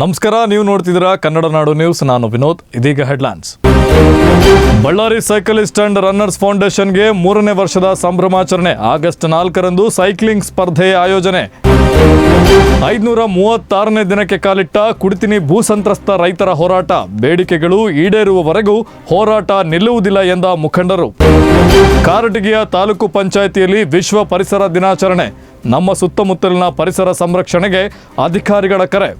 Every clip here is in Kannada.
ನಮಸ್ಕಾರ, ನೀವು ನೋಡ್ತಿದ್ದೀರಾ ಕನ್ನಡ ನಾಡು ನ್ಯೂಸ್. ನಾನು ವಿನೋದ್, ಇದೀಗ headlines. Ballari cyclist and runners ಫೌಂಡೇಶನ್ಗೆ ಮೂರನೇ ವರ್ಷದ ಸಂಭ್ರಮಾಚರಣೆ, ಆಗಸ್ಟ್ ನಾಲ್ಕರಂದು ಸೈಕ್ಲಿಂಗ್ ಸ್ಪರ್ಧೆ ಆಯೋಜನೆ. ಐದುನೂರ ಮೂವತ್ತಾರನೇ ದಿನಕ್ಕೆ ಕಾಲಿಟ್ಟ ಕುಡಿತಿನಿ ಭೂ ಸಂತ್ರಸ್ತ ರೈತರ ಹೋರಾಟ, ಬೇಡಿಕೆಗಳು ಈಡೇರುವವರೆಗೂ ಹೋರಾಟ ನಿಲ್ಲುವುದಿಲ್ಲ ಎಂದ ಮುಖಂಡರು. ಕಾರಟಗಿಯ ತಾಲೂಕು ಪಂಚಾಯಿತಿಯಲ್ಲಿ ವಿಶ್ವ ಪರಿಸರ ದಿನಾಚರಣೆ. ನಮ್ಮ ಸುತ್ತಮುತ್ತಲಿನ ಪರಿಸರ ಸಂರಕ್ಷಣೆಗೆ ಅಧಿಕಾರಿಗಳ ಕರೆ.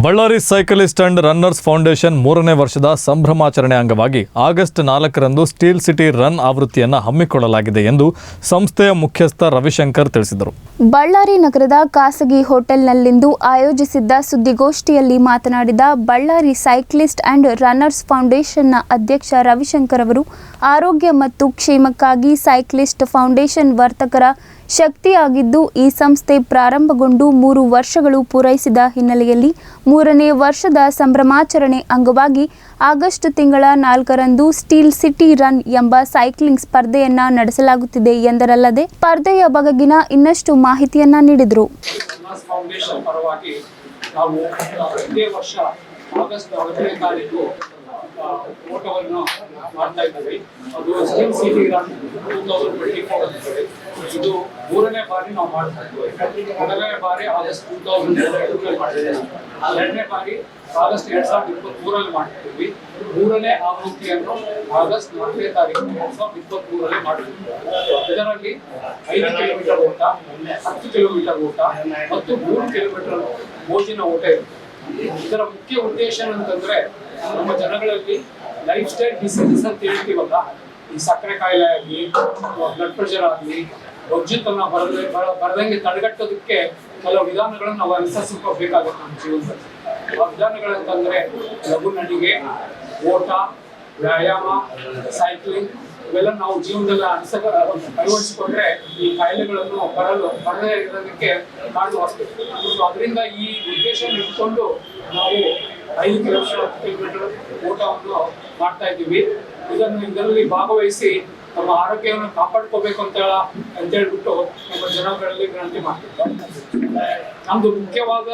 Ballari cyclist and runners foundation ಮೂರನೇ ವರ್ಷದ ಸಂಭ್ರಮಾಚರಣೆ ಅಂಗವಾಗಿ ಆಗಸ್ಟ್ ನಾಲ್ಕರಂದು ಸ್ಟೀಲ್ ಸಿಟಿ ರನ್ ಆವೃತ್ತಿಯನ್ನು ಹಮ್ಮಿಕೊಳ್ಳಲಾಗಿದೆ ಎಂದು ಸಂಸ್ಥೆಯ ಮುಖ್ಯಸ್ಥ ರವಿಶಂಕರ್ ತಿಳಿಸಿದರು. ಬಳ್ಳಾರಿ ನಗರದ ಖಾಸಗಿ ಹೋಟೆಲ್ನಲ್ಲಿಂದು ಆಯೋಜಿಸಿದ್ದ ಸುದ್ದಿಗೋಷ್ಠಿಯಲ್ಲಿ ಮಾತನಾಡಿದ ಬಳ್ಳಾರಿ ಸೈಕ್ಲಿಸ್ಟ್ ಅಂಡ್ ರನ್ನರ್ಸ್ ಫೌಂಡೇಶನ್ನ ಅಧ್ಯಕ್ಷ ರವಿಶಂಕರ್ ಅವರು, ಆರೋಗ್ಯ ಮತ್ತು ಕ್ಷೇಮಕ್ಕಾಗಿ ಸೈಕ್ಲಿಸ್ಟ್ ಫೌಂಡೇಶನ್ ವರ್ತಕರ ಶಕ್ತಿಯಾಗಿದ್ದು ಈ ಸಂಸ್ಥೆ ಪ್ರಾರಂಭಗೊಂಡು ಮೂರು ವರ್ಷಗಳು ಪೂರೈಸಿದ ಹಿನ್ನೆಲೆಯಲ್ಲಿ ಮೂರನೇ ವರ್ಷದ ಸಂಭ್ರಮಾಚರಣೆ ಅಂಗವಾಗಿ ಆಗಸ್ಟ್ ತಿಂಗಳ ನಾಲ್ಕರಂದು ಸ್ಟೀಲ್ ಸಿಟಿ ರನ್ ಎಂಬ ಸೈಕ್ಲಿಂಗ್ ಸ್ಪರ್ಧೆಯನ್ನ ನಡೆಸಲಾಗುತ್ತಿದೆ ಎಂದರಲ್ಲದೆ ಸ್ಪರ್ಧೆಯ ಬಗೆಗಿನ ಇನ್ನಷ್ಟು ಮಾಹಿತಿಯನ್ನ ನೀಡಿದರು. ನಾವು ಇದೇ ವರ್ಷ ಓಟವನ್ನು ಮಾಡ್ತಾ ಇದ್ದೀವಿ ಅದು steel city two thousand twenty four ಅಂತೇಳಿ ಇದು ಮೂರನೇ ಬಾರಿ ನಾವು ಮಾಡ್ತಾ ಇದ್ದೀವಿ ಮೊದಲನೇ ಬಾರಿ ಆಗಸ್ಟ್ ಟೂ ತೌಸಂಡ್ ಎರಡರಲ್ಲಿ ಮಾಡಿದ್ದೀವಿ ಎರಡನೇ ಬಾರಿ ಆಗಸ್ಟ್ ಎರಡ್ ಸಾವಿರದ ಇಪ್ಪತ್ತ್ ಮೂರಲ್ಲಿ ಮಾಡ್ತಿದ್ವಿ ಮೂರನೇ ಆವೃತ್ತಿಯನ್ನು ಆಗಸ್ಟ್ ನಾಲ್ಕನೇ ತಾರೀಕು ಎರಡ್ ಸಾವಿರದ ಇಪ್ಪತ್ತ್ ಮೂರರಲ್ಲಿ ಮಾಡಿದ್ವಿ ಇದರಲ್ಲಿ ಐದು ಕಿಲೋಮೀಟರ್ ಓಟ ಹತ್ತು ಕಿಲೋಮೀಟರ್ ಓಟ ಮತ್ತು ಮೂರು ಕಿಲೋಮೀಟರ್ ಮೋಜಿನ ಊಟ ಇರುತ್ತೆ ಇದರ ಮುಖ್ಯ ಉದ್ದೇಶ ಏನಂತಂದ್ರೆ ನಮ್ಮ ಜನಗಳಲ್ಲಿ ಲೈಫ್ ಸ್ಟೈಲ್ ಡಿಸೀಸಸ್ ಅಂತ ಹೇಳ್ತೀವಲ್ಲ ಈ ಸಕ್ಕರೆ ಕಾಯಿಲೆ ಆಗಲಿ ಬ್ಲಡ್ ಪ್ರೆಷರ್ ಆಗಲಿ ಬೊಜ್ಜುತನ ಬರದೆ ಬರ- ಬರದಂಗೆ ತಡೆಗಟ್ಟೋದಕ್ಕೆ ಕೆಲವು ವಿಧಾನಗಳನ್ನು ನಾವು ಅನುಸರಿಸ್ಕೋಬೇಕಾಗುತ್ತೆ ನಮ್ಮ ಜೀವನದಲ್ಲಿ. ಆ ವಿಧಾನಗಳಂತಂದ್ರೆ ಲಘು ನಡಿಗೆ, ಓಟ ವ್ಯಾಯಾಮ ಸೈಕ್ಲಿಂಗ್ ಇವೆಲ್ಲ ನಾವು ಜೀವನದಲ್ಲಿ ಅನುಸ ಅಳವಡಿಸಿಕೊಂಡ್ರೆ ಈ ಕಾಯಿಲೆಗಳನ್ನು ಬರಲು ಬರದೇ ಇರೋದಕ್ಕೆ ಕಾರಣ ಸೊ, ಅದರಿಂದ ಈ ಉದ್ದೇಶ ಇಟ್ಕೊಂಡು ನಾವು ಐದು ಕಿಲೋಮೀಟರ್, ಹತ್ತು ಕಿಲೋಮೀಟರ್ ಮಾಡ್ತಾ ಇದ್ದೀವಿ. ಇದನ್ನು ಇದರಲ್ಲಿ ಭಾಗವಹಿಸಿ ನಮ್ಮ ಆರೋಗ್ಯವನ್ನು ಕಾಪಾಡ್ಕೋಬೇಕು ಅಂತ ಅಂತ ಹೇಳ್ಬಿಟ್ಟು ನಮ್ಮ ಜನಗಳಲ್ಲಿ ವಿನಂತಿ ಮಾಡ್ತಿದ್ದಾರೆ ನಮ್ದು ಮುಖ್ಯವಾದ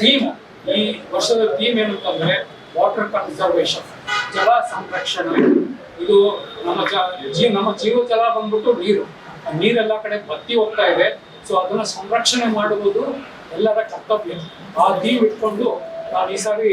ಥೀಮ್ ಈ ವರ್ಷದ ಥೀಮ್ ಏನಂತಂದ್ರೆ ವಾಟರ್ ಕನ್ಸರ್ವೇಷನ್ ಜಲ ಸಂರಕ್ಷಣೆ. ಇದು ನಮ್ಮ ಜೀವ ನಮ್ಮ ಜೀವ ಜಲ ಬಂದ್ಬಿಟ್ಟು ನೀರು. ನೀರೆಲ್ಲ ಕಡೆ ಬತ್ತಿ ಹೋಗ್ತಾ ಇದೆ. ಸೊ ಅದನ್ನ ಸಂರಕ್ಷಣೆ ಮಾಡುವುದು ಎಲ್ಲರ ಕರ್ತವ್ಯ. ಆ ದೀವ್ ಇಟ್ಕೊಂಡು ನಾನು ಈ ಸಾರಿ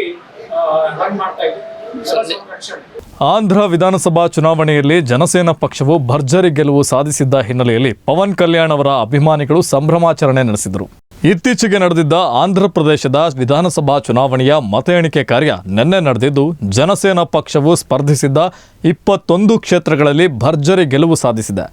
ರನ್ ಮಾಡ್ತಾ ಇದ್ದೀನಿ. ಜಲ ಸಂರಕ್ಷಣೆ. ಆಂಧ್ರ ವಿಧಾನಸಭಾ ಚುನಾವಣೆಯಲ್ಲಿ ಜನಸೇನಾ ಪಕ್ಷವು ಭರ್ಜರಿ ಗೆಲುವು ಸಾಧಿಸಿದ್ದ ಹಿನ್ನೆಲೆಯಲ್ಲಿ ಪವನ್ ಕಲ್ಯಾಣ್ ಅವರ ಅಭಿಮಾನಿಗಳು ಸಂಭ್ರಮಾಚರಣೆ ನಡೆಸಿದರು. ಇತ್ತೀಚೆಗೆ ನಡೆದಿದ್ದ ಆಂಧ್ರ ಪ್ರದೇಶದ ವಿಧಾನಸಭಾ ಚುನಾವಣೆಯ ಮತ ಎಣಿಕೆ ಕಾರ್ಯ ನಿನ್ನೆ ನಡೆದಿದ್ದು, ಜನಸೇನಾ ಪಕ್ಷವು ಸ್ಪರ್ಧಿಸಿದ್ದ ಇಪ್ಪತ್ತೊಂದು ಕ್ಷೇತ್ರಗಳಲ್ಲಿ ಭರ್ಜರಿ ಗೆಲುವು ಸಾಧಿಸಿದೆ.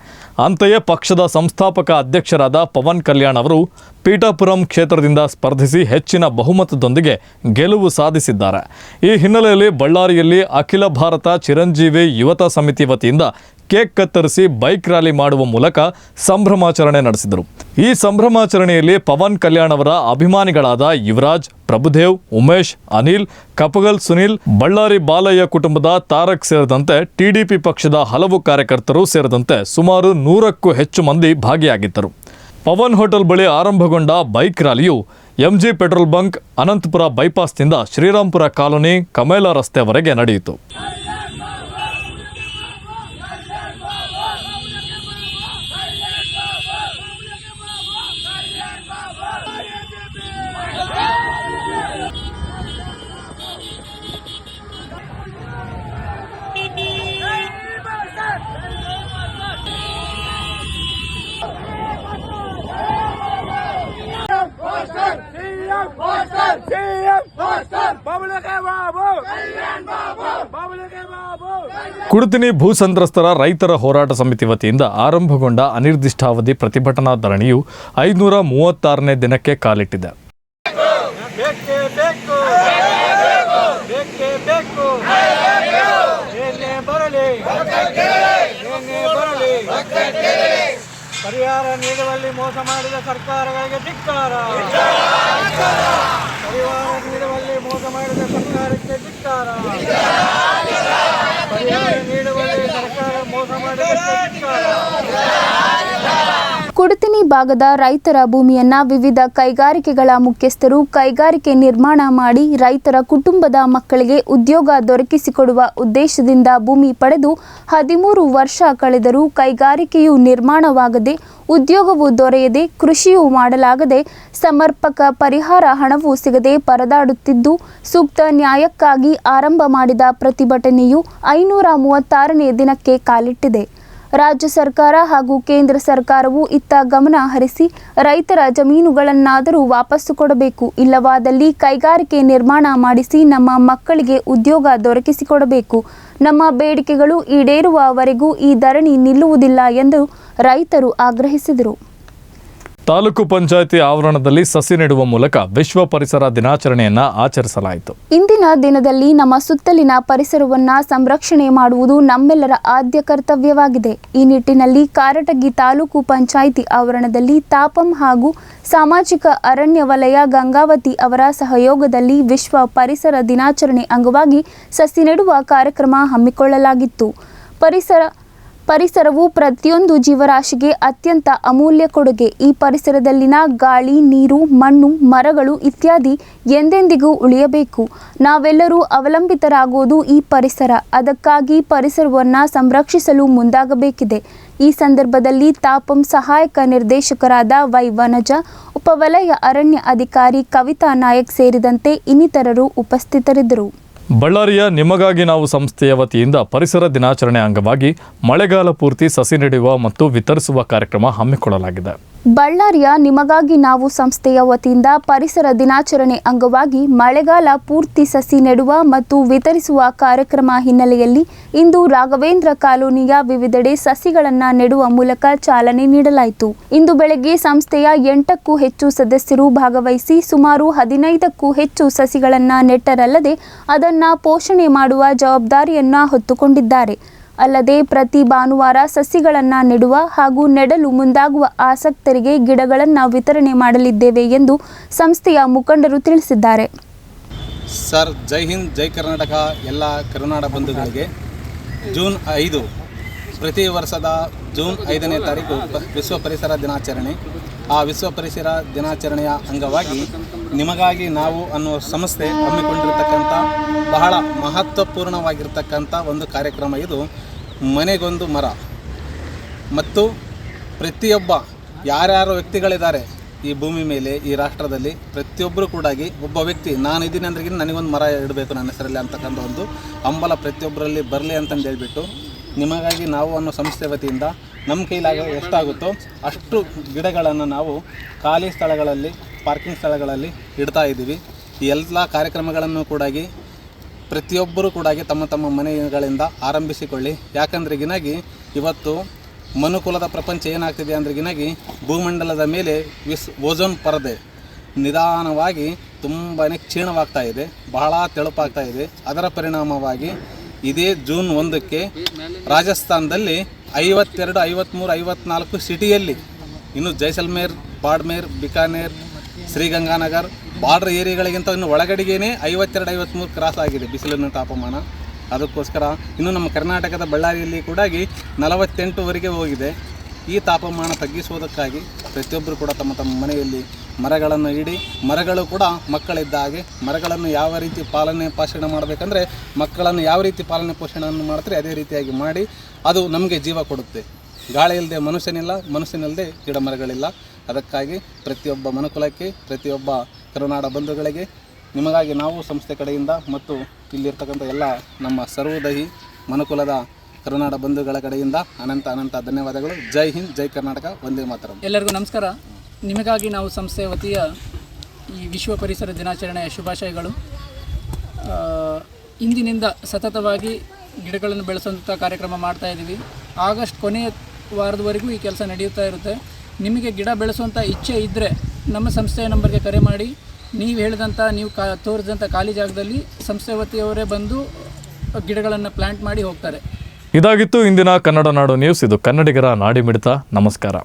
ಅಂತೆಯೇ ಪಕ್ಷದ ಸಂಸ್ಥಾಪಕ ಅಧ್ಯಕ್ಷರಾದ ಪವನ್ ಕಲ್ಯಾಣ್ ಅವರು ಪೀಠಾಪುರಂ ಕ್ಷೇತ್ರದಿಂದ ಸ್ಪರ್ಧಿಸಿ ಹೆಚ್ಚಿನ ಬಹುಮತದೊಂದಿಗೆ ಗೆಲುವು ಸಾಧಿಸಿದ್ದಾರೆ. ಈ ಹಿನ್ನೆಲೆಯಲ್ಲಿ ಬಳ್ಳಾರಿಯಲ್ಲಿ ಅಖಿಲ ಭಾರತ ಚಿರಂಜೀವಿ ಯುವತ ಸಮಿತಿ ವತಿಯಿಂದ ಕೇಕ್ ಕತ್ತರಿಸಿ ಬೈಕ್ ರ್ಯಾಲಿ ಮಾಡುವ ಮೂಲಕ ಸಂಭ್ರಮಾಚರಣೆ ನಡೆಸಿದರು. ಈ ಸಂಭ್ರಮಾಚರಣೆಯಲ್ಲಿ ಪವನ್ ಕಲ್ಯಾಣ್ ಅವರ ಅಭಿಮಾನಿಗಳಾದ ಯುವರಾಜ್, ಪ್ರಭುದೇವ್, ಉಮೇಶ್, ಅನಿಲ್, ಕಪಗಲ್ ಸುನಿಲ್, ಬಳ್ಳಾರಿ ಬಾಲಯ್ಯ ಕುಟುಂಬದ ತಾರಕ್ ಸೇರಿದಂತೆ ಟಿಡಿಪಿ ಪಕ್ಷದ ಹಲವು ಕಾರ್ಯಕರ್ತರು ಸೇರಿದಂತೆ ಸುಮಾರು ನೂರಕ್ಕೂ ಹೆಚ್ಚು ಮಂದಿ ಭಾಗಿಯಾಗಿದ್ದರು. ಪವನ್ ಹೋಟೆಲ್ ಬಳಿ ಆರಂಭಗೊಂಡ ಬೈಕ್ ರ್ಯಾಲಿಯು ಎಂಜಿ ಪೆಟ್ರೋಲ್ ಬಂಕ್ ಅನಂತಪುರ ಬೈಪಾಸ್ನಿಂದ ಶ್ರೀರಾಂಪುರ ಕಾಲೋನಿ ಕಮೇಲ ರಸ್ತೆವರೆಗೆ ನಡೆಯಿತು. ಕುಡುತಿನಿ ಭೂ ಸಂತ್ರಸ್ತರ ರೈತರ ಹೋರಾಟ ಸಮಿತಿ ವತಿಯಿಂದ ಆರಂಭಗೊಂಡ ಅನಿರ್ದಿಷ್ಟಾವಧಿ ಪ್ರತಿಭಟನಾ ಧರಣಿಯು ಐದುನೂರ ಮೂವತ್ತಾರನೇ ದಿನಕ್ಕೆ ಕಾಲಿಟ್ಟಿದೆ. ಪರಿಹಾರ ನೀಡುವಲ್ಲಿ ಮೋಸ ಮಾಡಿದ ಸರ್ಕಾರಗಳಿಗೆ ಧಿಕ್ಕಾರ. ಪರಿಹಾರ ನೀಡುವಲ್ಲಿ ಮೋಸ ಮಾಡಿದ ಸರ್ಕಾರಕ್ಕೆ ಧಿಕ್ಕಾರ ಪರಿಹಾರ ನೀಡುವಲ್ಲಿ ಸರ್ಕಾರ ಮೋಸ ಮಾಡಿದ ಧಿಕ್ಕಾರ ಕುಡುತಿನಿ ಭಾಗದ ರೈತರ ಭೂಮಿಯನ್ನ ವಿವಿಧ ಕೈಗಾರಿಕೆಗಳ ಮುಖ್ಯಸ್ಥರು ಕೈಗಾರಿಕೆ ನಿರ್ಮಾಣ ಮಾಡಿ ರೈತರ ಕುಟುಂಬದ ಮಕ್ಕಳಿಗೆ ಉದ್ಯೋಗ ದೊರಕಿಸಿಕೊಡುವ ಉದ್ದೇಶದಿಂದ ಭೂಮಿ ಪಡೆದು ಹದಿಮೂರು ವರ್ಷ ಕಳೆದರೂ ಕೈಗಾರಿಕೆಯು ನಿರ್ಮಾಣವಾಗದೆ ಉದ್ಯೋಗವು ದೊರೆಯದೆ ಕೃಷಿಯೂ ಮಾಡಲಾಗದೆ ಸಮರ್ಪಕ ಪರಿಹಾರ ಹಣವೂ ಸಿಗದೆ ಪರದಾಡುತ್ತಿದ್ದು, ಸೂಕ್ತ ನ್ಯಾಯಕ್ಕಾಗಿ ಆರಂಭ ಮಾಡಿದ ಪ್ರತಿಭಟನೆಯು ಐನೂರ ಮೂವತ್ತಾರನೇ ದಿನಕ್ಕೆ ಕಾಲಿಟ್ಟಿದೆ. ರಾಜ್ಯ ಸರ್ಕಾರ ಹಾಗೂ ಕೇಂದ್ರ ಸರ್ಕಾರವು ಇತ್ತ ಗಮನ ಹರಿಸಿ ರೈತರ ಜಮೀನುಗಳನ್ನಾದರೂ ವಾಪಸ್ಸು ಕೊಡಬೇಕು, ಇಲ್ಲವಾದಲ್ಲಿ ಕೈಗಾರಿಕೆ ನಿರ್ಮಾಣ ಮಾಡಿಸಿ ನಮ್ಮ ಮಕ್ಕಳಿಗೆ ಉದ್ಯೋಗ ದೊರಕಿಸಿಕೊಡಬೇಕು. ನಮ್ಮ ಬೇಡಿಕೆಗಳು ಈಡೇರುವವರೆಗೂ ಈ ಧರಣಿ ನಿಲ್ಲುವುದಿಲ್ಲ ಎಂದು ರೈತರು ಆಗ್ರಹಿಸಿದರು. ತಾಲೂಕು ಪಂಚಾಯಿತಿ ಆವರಣದಲ್ಲಿ ಸಸಿ ನೆಡುವ ಮೂಲಕ ವಿಶ್ವ ಪರಿಸರ ದಿನಾಚರಣೆಯನ್ನ ಆಚರಿಸಲಾಯಿತು. ಇಂದಿನ ದಿನದಲ್ಲಿ ನಮ್ಮ ಸುತ್ತಲಿನ ಪರಿಸರವನ್ನ ಸಂರಕ್ಷಣೆ ಮಾಡುವುದು ನಮ್ಮೆಲ್ಲರ ಆದ್ಯ ಕರ್ತವ್ಯವಾಗಿದೆ. ಈ ನಿಟ್ಟಿನಲ್ಲಿ ಕಾರಟಗಿ ತಾಲೂಕು ಪಂಚಾಯಿತಿ ಆವರಣದಲ್ಲಿ ತಾಪಂ ಹಾಗೂ ಸಾಮಾಜಿಕ ಅರಣ್ಯ ವಲಯ ಗಂಗಾವತಿ ಅವರ ಸಹಯೋಗದಲ್ಲಿ ವಿಶ್ವ ಪರಿಸರ ದಿನಾಚರಣೆ ಅಂಗವಾಗಿ ಸಸಿ ನೆಡುವ ಕಾರ್ಯಕ್ರಮ ಹಮ್ಮಿಕೊಳ್ಳಲಾಗಿತ್ತು. ಪರಿಸರ ಪರಿಸರವು ಪ್ರತಿಯೊಂದು ಜೀವರಾಶಿಗೆ ಅತ್ಯಂತ ಅಮೂಲ್ಯ ಕೊಡುಗೆ. ಈ ಪರಿಸರದಲ್ಲಿನ ಗಾಳಿ, ನೀರು, ಮಣ್ಣು, ಮರಗಳು ಇತ್ಯಾದಿ ಎಂದೆಂದಿಗೂ ಉಳಿಯಬೇಕು. ನಾವೆಲ್ಲರೂ ಅವಲಂಬಿತರಾಗುವುದು ಈ ಪರಿಸರ. ಅದಕ್ಕಾಗಿ ಪರಿಸರವನ್ನು ಸಂರಕ್ಷಿಸಲು ಮುಂದಾಗಬೇಕಿದೆ. ಈ ಸಂದರ್ಭದಲ್ಲಿ ತಾಪಂ ಸಹಾಯಕ ನಿರ್ದೇಶಕರಾದ ವೈ ವನಜ, ಉಪವಲಯ ಅರಣ್ಯ ಅಧಿಕಾರಿ ಕವಿತಾ ನಾಯಕ್ ಸೇರಿದಂತೆ ಇನ್ನಿತರರು ಉಪಸ್ಥಿತರಿದ್ದರು. ಬಳ್ಳಾರಿಯ ನಿಮಗಾಗಿ ನಾವು ಸಂಸ್ಥೆಯ ವತಿಯಿಂದ ಪರಿಸರ ದಿನಾಚರಣೆ ಅಂಗವಾಗಿ ಮಳೆಗಾಲ ಪೂರ್ತಿ ಸಸಿ ನೆಡುವ ಮತ್ತು ವಿತರಿಸುವ ಕಾರ್ಯಕ್ರಮ ಹಮ್ಮಿಕೊಳ್ಳಲಾಗಿದೆ. ಬಳ್ಳಾರಿಯ ನಿಮಗಾಗಿ ನಾವು ಸಂಸ್ಥೆಯ ವತಿಯಿಂದ ಪರಿಸರ ದಿನಾಚರಣೆ ಅಂಗವಾಗಿ ಮಳೆಗಾಲ ಪೂರ್ತಿ ಸಸಿ ನೆಡುವ ಮತ್ತು ವಿತರಿಸುವ ಕಾರ್ಯಕ್ರಮ ಹಿನ್ನೆಲೆಯಲ್ಲಿ ಇಂದು ರಾಘವೇಂದ್ರ ಕಾಲೋನಿಯ ವಿವಿಧೆಡೆ ಸಸಿಗಳನ್ನು ನೆಡುವ ಮೂಲಕ ಚಾಲನೆ ನೀಡಲಾಯಿತು. ಇಂದು ಬೆಳಗ್ಗೆ ಸಂಸ್ಥೆಯ ಎಂಟಕ್ಕೂ ಹೆಚ್ಚು ಸದಸ್ಯರು ಭಾಗವಹಿಸಿ ಸುಮಾರು ಹದಿನೈದಕ್ಕೂ ಹೆಚ್ಚು ಸಸಿಗಳನ್ನು ನೆಟ್ಟರಲ್ಲದೆ ಅದನ್ನು ಪೋಷಣೆ ಮಾಡುವ ಜವಾಬ್ದಾರಿಯನ್ನು ಹೊತ್ತುಕೊಂಡಿದ್ದಾರೆ. ಅಲ್ಲದೆ ಪ್ರತಿ ಭಾನುವಾರ ಸಸಿಗಳನ್ನು ನೆಡುವ ಹಾಗೂ ನೆಡಲು ಮುಂದಾಗುವ ಆಸಕ್ತರಿಗೆ ಗಿಡಗಳನ್ನು ವಿತರಣೆ ಮಾಡಲಿದ್ದೇವೆ ಎಂದು ಸಂಸ್ಥೆಯ ಮುಖಂಡರು ತಿಳಿಸಿದ್ದಾರೆ. ಸರ್, ಜೈ ಹಿಂದ್, ಜೈ ಕರ್ನಾಟಕ, ಎಲ್ಲ ಕರುನಾಡ ಬಂಧುಗಳಿಗೆ ಜೂನ್ ಐದು, ಪ್ರತಿ ವರ್ಷದ ಜೂನ್ ಐದನೇ ತಾರೀಕು ವಿಶ್ವ ಪರಿಸರ ದಿನಾಚರಣೆ. ಆ ವಿಶ್ವ ಪರಿಸರ ದಿನಾಚರಣೆಯ ಅಂಗವಾಗಿ ನಿಮಗಾಗಿ ನಾವು ಅನ್ನೋ ಸಂಸ್ಥೆ ಹಮ್ಮಿಕೊಂಡಿರ್ತಕ್ಕಂಥ ಬಹಳ ಮಹತ್ವಪೂರ್ಣವಾಗಿರ್ತಕ್ಕಂಥ ಒಂದು ಕಾರ್ಯಕ್ರಮ ಇದು. ಮನೆಗೊಂದು ಮರ. ಮತ್ತು ಪ್ರತಿಯೊಬ್ಬ ಯಾರ್ಯಾರು ವ್ಯಕ್ತಿಗಳಿದ್ದಾರೆ ಈ ಭೂಮಿ ಮೇಲೆ, ಈ ರಾಷ್ಟ್ರದಲ್ಲಿ, ಪ್ರತಿಯೊಬ್ಬರು ಕೂಡಾಗಿ ಒಬ್ಬ ವ್ಯಕ್ತಿ, ನಾನು ಇದ್ದೀನಿ ಅಂದ್ರೆ ನನಗೊಂದು ಮರ ಇಡಬೇಕು ನನ್ನ ಹೆಸರಲ್ಲಿ ಅಂತಕ್ಕಂಥ ಒಂದು ಹಂಬಲ ಪ್ರತಿಯೊಬ್ಬರಲ್ಲಿ ಬರಲಿ ಅಂತಂದು ಹೇಳ್ಬಿಟ್ಟು, ನಿಮಗಾಗಿ ನಾವು ಅನ್ನೋ ಸಂಸ್ಥೆ ವತಿಯಿಂದ ನಮ್ಮ ಕೈಲಾಗ ಎಷ್ಟಾಗುತ್ತೋ ಅಷ್ಟು ಗಿಡಗಳನ್ನು ನಾವು ಖಾಲಿ ಸ್ಥಳಗಳಲ್ಲಿ, ಪಾರ್ಕಿಂಗ್ ಸ್ಥಳಗಳಲ್ಲಿ ಇಡ್ತಾ ಇದ್ದೀವಿ. ಈ ಎಲ್ಲ ಕಾರ್ಯಕ್ರಮಗಳನ್ನು ಕೂಡಾಗಿ ಪ್ರತಿಯೊಬ್ಬರೂ ಕೂಡ ತಮ್ಮ ತಮ್ಮ ಮನೆಗಳಿಂದ ಆರಂಭಿಸಿಕೊಳ್ಳಿ. ಯಾಕಂದ್ರೆ ಗಿನಾಗಿ ಇವತ್ತು ಮನುಕುಲದ ಪ್ರಪಂಚ ಏನಾಗ್ತಿದೆ ಅಂದ್ರೆ ಗಿನಾಗಿ ಭೂಮಂಡಲದ ಮೇಲೆ ವಿಸ್ ಓಝೋನ್ ಪರದೆ ನಿಧಾನವಾಗಿ ತುಂಬಾ ಕ್ಷೀಣವಾಗ್ತಾ ಇದೆ, ಬಹಳ ತೆಳುಪಾಗ್ತಾ ಇದೆ. ಅದರ ಪರಿಣಾಮವಾಗಿ ಇದೇ ಜೂನ್ ಒಂದಕ್ಕೆ ರಾಜಸ್ಥಾನದಲ್ಲಿ ಐವತ್ತೆರಡು ಐವತ್ತ್ಮೂರು ಐವತ್ನಾಲ್ಕು ಸಿಟಿಯಲ್ಲಿ ಇನ್ನು ಜೈಸಲ್ಮೇರ್, ಬಾಡ್ಮೇರ್, ಬಿಕಾನೇರ್, ಶ್ರೀಗಂಗಾನಗರ್ ಬಾರ್ಡರ್ ಏರಿಯಾಗಳಿಗಿಂತ ಇನ್ನು ಒಳಗಡೆಗೇನೆ ಐವತ್ತೆರಡು ಐವತ್ತ್ಮೂರು ಕ್ರಾಸ್ ಆಗಿದೆ ಬಿಸಿಲಿನ ತಾಪಮಾನ. ಅದಕ್ಕೋಸ್ಕರ ಇನ್ನು ನಮ್ಮ ಕರ್ನಾಟಕದ ಬಳ್ಳಾರಿಯಲ್ಲಿ ಕೂಡ ನಲವತ್ತೆಂಟುವರೆಗೆ ಹೋಗಿದೆ. ಈ ತಾಪಮಾನ ತಗ್ಗಿಸುವುದಕ್ಕಾಗಿ ಪ್ರತಿಯೊಬ್ಬರು ಕೂಡ ತಮ್ಮ ತಮ್ಮ ಮನೆಯಲ್ಲಿ ಮರಗಳನ್ನು ಇಡಿ, ಮರಗಳು ಕೂಡ ಮಕ್ಕಳಿದ್ದ ಹಾಗೆ ಮರಗಳನ್ನು ಯಾವ ರೀತಿ ಪಾಲನೆ ಪೋಷಣೆ ಮಾಡಬೇಕಂದ್ರೆ ಮಕ್ಕಳನ್ನು ಯಾವ ರೀತಿ ಪಾಲನೆ ಪೋಷಣೆಯನ್ನು ಮಾಡ್ತಾರೆ ಅದೇ ರೀತಿಯಾಗಿ ಮಾಡಿ ಅದು ನಮಗೆ ಜೀವ ಕೊಡುತ್ತೆ. ಗಾಳಿ ಇಲ್ಲದೆ ಮನುಷ್ಯನಿಲ್ಲ ಮನುಷ್ಯನಿಲ್ಲದೆ ಗಿಡ ಮರಗಳಿಲ್ಲ ಅದಕ್ಕಾಗಿ ಪ್ರತಿಯೊಬ್ಬ ಮನುಕುಲಕ್ಕೆ, ಪ್ರತಿಯೊಬ್ಬ ಕರುನಾಡ ಬಂಧುಗಳಿಗೆ, ನಿಮಗಾಗಿ ನಾವು ಸಂಸ್ಥೆ ಕಡೆಯಿಂದ ಮತ್ತು ಇಲ್ಲಿರ್ತಕ್ಕಂಥ ಎಲ್ಲ ನಮ್ಮ ಸರ್ವೋದಯಿ ಮನುಕುಲದ ಕರುನಾಡ ಬಂಧುಗಳ ಕಡೆಯಿಂದ ಅನಂತ ಅನಂತ ಧನ್ಯವಾದಗಳು. ಜೈ ಹಿಂದ್, ಜೈ ಕರ್ನಾಟಕ ಒಂದೇ ಮಾತ್ರ. ಎಲ್ಲರಿಗೂ ನಮಸ್ಕಾರ. ನಿಮಗಾಗಿ ನಾವು ಸಂಸ್ಥೆ ವತಿಯ ಈ ವಿಶ್ವ ಪರಿಸರ ದಿನಾಚರಣೆಯ ಶುಭಾಶಯಗಳು. ಇಂದಿನಿಂದ ಸತತವಾಗಿ ಗಿಡಗಳನ್ನು ಬೆಳೆಸುವಂಥ ಕಾರ್ಯಕ್ರಮ ಮಾಡ್ತಾ ಇದ್ದೀವಿ. ಆಗಸ್ಟ್ ಕೊನೆಯ ವಾರದವರೆಗೂ ಈ ಕೆಲಸ ನಡೆಯುತ್ತಾ ಇರುತ್ತೆ. ನಿಮಗೆ ಗಿಡ ಬೆಳೆಸುವಂಥ ಇಚ್ಛೆ ಇದ್ದರೆ ನಮ್ಮ ಸಂಸ್ಥೆಯ ನಂಬರ್ಗೆ ಕರೆ ಮಾಡಿ. ನೀವು ಹೇಳಿದಂಥ ನೀವು ಕಾ ತೋರಿಸಿದಂಥ ಖಾಲಿ ಜಾಗದಲ್ಲಿ ಸಂಸ್ಥೆ ವತಿಯವರೇ ಬಂದು ಗಿಡಗಳನ್ನು ಪ್ಲ್ಯಾಂಟ್ ಮಾಡಿ ಹೋಗ್ತಾರೆ. ಇದಾಗಿತ್ತು ಇಂದಿನ ಕನ್ನಡ ನಾಡು ನ್ಯೂಸ್. ಇದು ಕನ್ನಡಿಗರ ನಾಡಿ ಮಿಡಿತ. ನಮಸ್ಕಾರ.